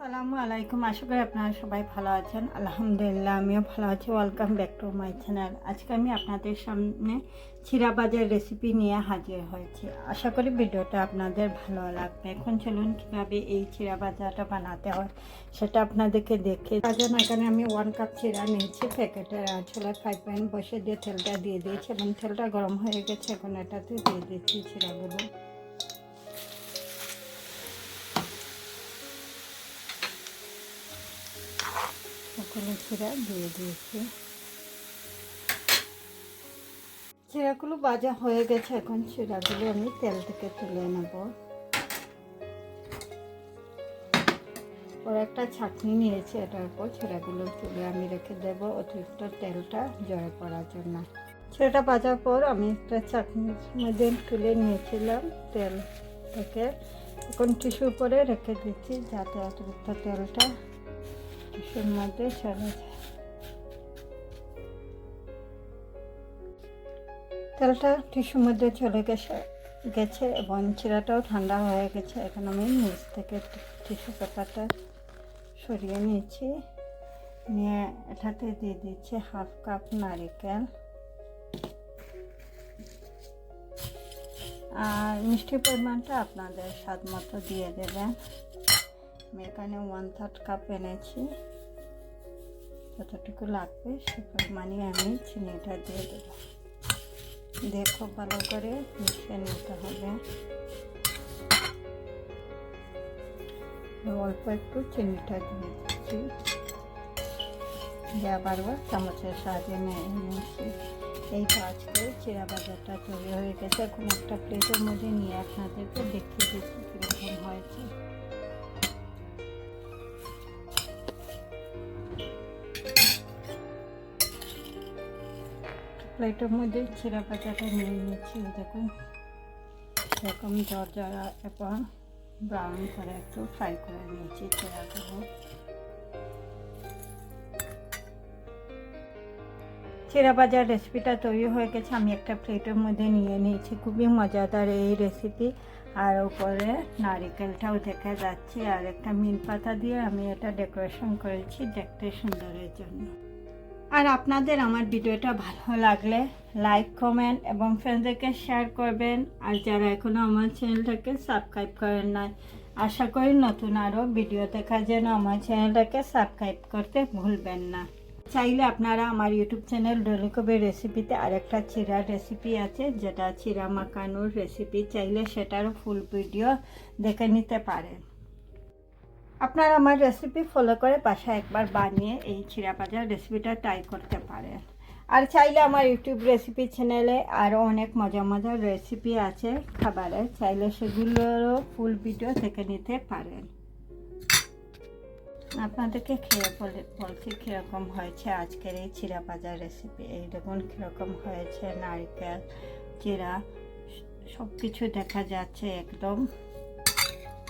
আসসালামু আলাইকুম। আশা করি আপনারা সবাই ভালো আছেন। আলহামদুলিল্লাহ, আমিও ভালো আছি। Welcome back to my channel আজকে আমি আপনাদের সামনে চিরা বাজার রেসিপি নিয়ে হাজির হয়েছি। আশা করি ভিডিওটা আপনাদের ভালো লাগবে। এখন চলুন কীভাবে এই চিরা বাজারটা বানাতে হয়, সেটা আপনাদেরকে দেখে। তার জন্য এখানে আমি ওয়ান কাপ চিরা নিয়েছি। প্যাকেটের আঁচলে ফ্রাই পয়েন্ট বসে দিয়ে তেলটা দিয়ে দিয়েছি এবং তেলটা গরম হয়ে গেছে। এখন এটাতে দিয়ে দিচ্ছি চিরাগুলো। সকলে চিরা দিয়ে দিয়েছি। চিরাগুলো হয়ে গেছে, এখন চিরাগুলো আমি তেল থেকে তুলে নেব। ওর একটা ছাঁকনি নিয়েছি, এটার উপর চিরাগুলো তুলে আমি রেখে দেব অতিরিক্ত তেলটা জড়ে পড়ার জন্য। সেটা ভাজার পর আমি একটা চাটনির মধ্যে তুলে নিয়েছিলাম তেল থেকে। এখন টিস্যুর উপরে রেখে দিচ্ছি, যাতে অতিরিক্ত তেলটা টিস্যুর মধ্যে চলে যায়। তেলটা টিস্যুর মধ্যে চলে গেছে গেছে এবং চিরাটাও ঠান্ডা হয়ে গেছে। এখন আমি নিচ থেকে টিস্যু পেপারটা সরিয়ে নিয়েছি নিয়ে এটাতে দিয়ে দিচ্ছি হাফ কাপ নারিকেল। আর মিষ্টির পরিমাণটা আপনাদের স্বাদ মতো দিয়ে দেবেন। আমি এখানে ওয়ান থার্ড কাপ এনেছি। যতটুকু লাগবে সে পরিমাণে আমি চিনিটা দিয়ে দেবো। দিয়ে খুব ভালো করে মিশিয়ে নিতে হবে। অল্প একটু চিনিটা দিয়ে দিচ্ছি। দিয়ে বারবার চামচের সাহায্যে নিয়ে নিয়েছি এই তো আজকে চিরা বাজারটা তৈরি হয়ে গেছে। এখন একটা প্লেটের মধ্যে নিয়ে আপনাদেরকে দেখিয়ে দিচ্ছি কীরকম হয়েছে। প্লেটের মধ্যে ছিঁড়া পাতাটা নিয়ে নিয়েছি দেখুন। এরকম জর্জরা এবং ব্রাউন করে একটু ফ্রাই করে নিয়েছি ছিঁড়াগুলো চিরা বাজার রেসিপিটা তৈরি হয়ে গেছে, আমি একটা প্লেটের মধ্যে নিয়ে নিয়েছি, খুবই মজাদার এই রেসিপি আর উপরে নারিকেলটাও দেখা যাচ্ছে, আর একটা মিন পাতা দিয়ে আমি এটা ডেকোরেশন করেছি দেখতে সুন্দরের জন্য। আর আপনাদের আমার ভিডিওটা ভালো লাগলে লাইক কমেন্ট এবং ফ্রেন্ডদেরকে শেয়ার করবেন। আর যারা এখনও আমার চ্যানেলটাকে সাবস্ক্রাইব করেন নাই, আশা করি নতুন আরও ভিডিও দেখার জন্য আমার চ্যানেলটাকে সাবস্ক্রাইব করতে ভুলবেন না। চাইলে আপনারা আমার ইউটিউব চ্যানেল ডলিকবি রেসিপিতে আরেকটা চিরা রেসিপি আছে, যেটা চিরা মাকানোর রেসিপি চাইলে সেটারও ফুল ভিডিও দেখে নিতে পারেন। আপনারা আমার রেসিপি ফলো করে বাসায় একবার বানিয়ে এই চিরা ভাজার রেসিপিটা ট্রাই করতে পারেন। আর চাইলে আমার ইউটিউব রেসিপি চ্যানেলে আরও অনেক মজা মজার রেসিপি আছে খাবারের। চাইলে সেগুলোরও ফুল ভিডিও দেখে নিতে পারেন। আপনাদেরকে খেয়ে বলে বলছি কীরকম হয়েছে আজকের এই চিরা ভাজার রেসিপি এই দেখুন কীরকম হয়েছে, নারকেল চিরা সব কিছু দেখা যাচ্ছে একদম।